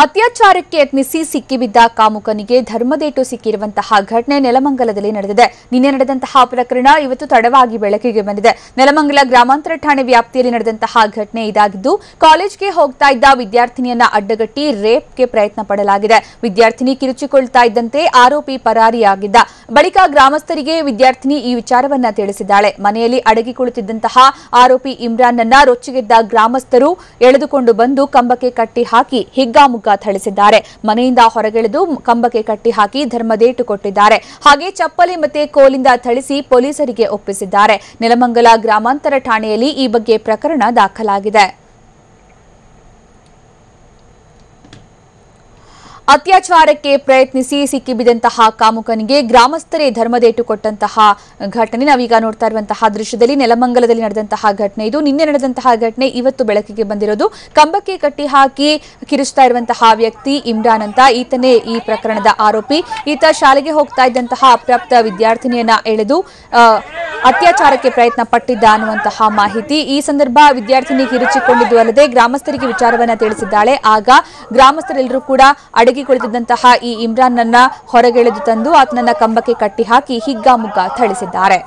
ಅತ್ಯಾಚಾರಕ್ಕೆ ಯತ್ನಿಸಿ ಸಿಕ್ಕಿಬಿದ್ದ ಕಾಮುಕನಿಗೆ ಧರ್ಮದೇಟು ಸಿಕ್ಕಿರುವಂತಹ ಘಟನೆ ನೆಲಮಂಗಲದಲ್ಲಿ ನಡೆದಿದೆ. ನಿನ್ನೆ ನಡೆದಂತಹ ಪ್ರಕರಣ ಇವತ್ತು ತಡವಾಗಿ ಬೆಳಕಿಗೆ ಬಂದಿದೆ. ನೆಲಮಂಗಲ ಗ್ರಾಮಾಂತರ ಠಾಣೆ ವ್ಯಾಪ್ತಿಯಲ್ಲಿ ನಡೆದಂತಹ ಘಟನೆ ಇದಾಗಿದ್ದು, ಕಾಲೇಜ್ಗೆ ಹೋಗ್ತಾ ಇದ್ದ ವಿದ್ಯಾರ್ಥಿನಿಯನ್ನ ಅಡ್ಡಗಟ್ಟಿ ರೇಪ್ಗೆ ಪ್ರಯತ್ನ ಪಡಲಾಗಿದೆ. ವಿದ್ಯಾರ್ಥಿನಿ ಕಿರುಚಿಕೊಳ್ತಾ ಇದ್ದಂತೆ ಆರೋಪಿ ಪರಾರಿಯಾಗಿದ್ದ. ಬಳಿಕ ಗ್ರಾಮಸ್ಥರಿಗೆ ವಿದ್ಯಾರ್ಥಿನಿ ಈ ವಿಚಾರವನ್ನ ತಿಳಿಸಿದ್ದಾಳೆ. ಮನೆಯಲ್ಲಿ ಅಡಗಿ ಕುಳಿತಿದ್ದಂತಹ ಆರೋಪಿ ಇಮ್ರಾನ್ನನ್ನ ರೊಚ್ಚಿಗೆದ್ದ ಗ್ರಾಮಸ್ಥರು ಎಳೆದುಕೊಂಡು ಬಂದು ಕಂಬಕ್ಕೆ ಕಟ್ಟಿ ಹಾಕಿ ಹಿಗ್ಗಾಮುಗ್ಗಾ ಥಳಿಸಿದ್ದಾರೆ. ಮನೆಯಿಂದ ಹೊರಗೆಳೆದು ಕಂಬಕ್ಕೆ ಕಟ್ಟಿ ಹಾಕಿ ಧರ್ಮದೇಟು ಕೊಟ್ಟಿದ್ದಾರೆ. ಹಾಗೆ ಚಪ್ಪಲಿ ಮತ್ತೆ ಕೋಲಿಂದ ಥಳಿಸಿ ಪೊಲೀಸರಿಗೆ ಒಪ್ಪಿಸಿದ್ದಾರೆ. ನೆಲಮಂಗಲ ಗ್ರಾಮಾಂತರ ಠಾಣೆಯಲ್ಲಿ ಈ ಬಗ್ಗೆ ಪ್ರಕರಣ ದಾಖಲಾಗಿದೆ. ಅತ್ಯಾಚಾರಕ್ಕೆ ಪ್ರಯತ್ನಿಸಿ ಸಿಕ್ಕಿಬಿದ್ದಂತಹ ಕಾಮುಕನಿಗೆ ಗ್ರಾಮಸ್ಥರೇ ಧರ್ಮದೇಟು ಕೊಟ್ಟಂತಹ ಘಟನೆ. ನಾವೀಗ ನೋಡ್ತಾ ಇರುವಂತಹ ದೃಶ್ಯದಲ್ಲಿ ನೆಲಮಂಗಲದಲ್ಲಿ ನಡೆದಂತಹ ಘಟನೆ ಇದು. ನಿನ್ನೆ ನಡೆದಂತಹ ಘಟನೆ ಇವತ್ತು ಬೆಳಕಿಗೆ ಬಂದಿರೋದು. ಕಂಬಕ್ಕೆ ಕಟ್ಟಿ ಹಾಕಿ ಕಿರಿಸ್ತಾ ಇರುವಂತಹ ವ್ಯಕ್ತಿ ಇಮ್ರಾನ್ ಅಂತ. ಈತನೇ ಈ ಪ್ರಕರಣದ ಆರೋಪಿ. ಈತ ಶಾಲೆಗೆ ಹೋಗ್ತಾ ಇದ್ದಂತಹ ಅಪ್ರಾಪ್ತ ವಿದ್ಯಾರ್ಥಿನಿಯನ್ನ ಎಳೆದು ಅತ್ಯಾಚಾರಕ್ಕೆ ಪ್ರಯತ್ನ ಪಟ್ಟಿದ್ದ ಅನ್ನುವಂತಹ ಮಾಹಿತಿ ಈ ಸಂದರ್ಭ ವಿದ್ಯಾರ್ಥಿನಿ ಹಿರುಚಿಕೊಂಡಿದ್ದು ಅಲ್ಲದೆ ಗ್ರಾಮಸ್ಥರಿಗೆ ವಿಚಾರವನ್ನ ತಿಳಿಸಿದ್ದಾಳೆ. ಆಗ ಗ್ರಾಮಸ್ಥರೆಲ್ಲರೂ ಕೂಡ ಅಡಗಿ ಕುಳಿತಿದ್ದಂತಹ ಈ ಇಮ್ರಾನ್ನನ್ನ ಹೊರಗೆಳೆದು ತಂದು ಆತನನ್ನ ಕಂಬಕ್ಕೆ ಕಟ್ಟಿ ಹಾಕಿ ಹಿಗ್ಗಾಮುಗ್ಗಾ ಥಳಿಸಿದ್ದಾರೆ.